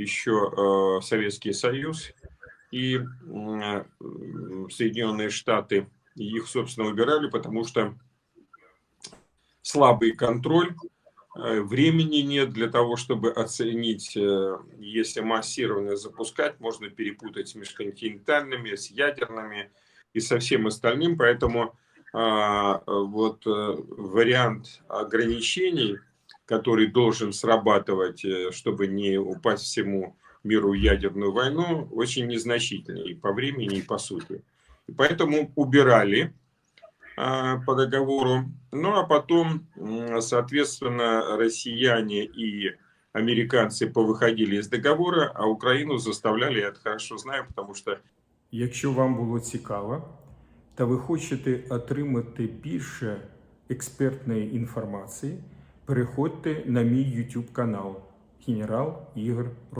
еще э, Советский Союз и э, Соединенные Штаты. Их, собственно, убирали, потому что слабый контроль, э, времени нет для того, чтобы оценить, если массированно запускать, можно перепутать с межконтинентальными, с ядерными и со всем остальным, поэтому а, вот вариант ограничений, который должен срабатывать, э, чтобы не упасть всему миру в ядерную войну, очень незначительный и по времени, и по сути. И поэтому убирали а, по договору. Ну а потом, м, соответственно, россияне и американцы повыходили из договора, а Украину заставляли, я это хорошо знаю, потому что Якщо вам було цікаво та ви хочете отримати більше експертної інформації, переходьте на мій YouTube канал. Генерал Ігор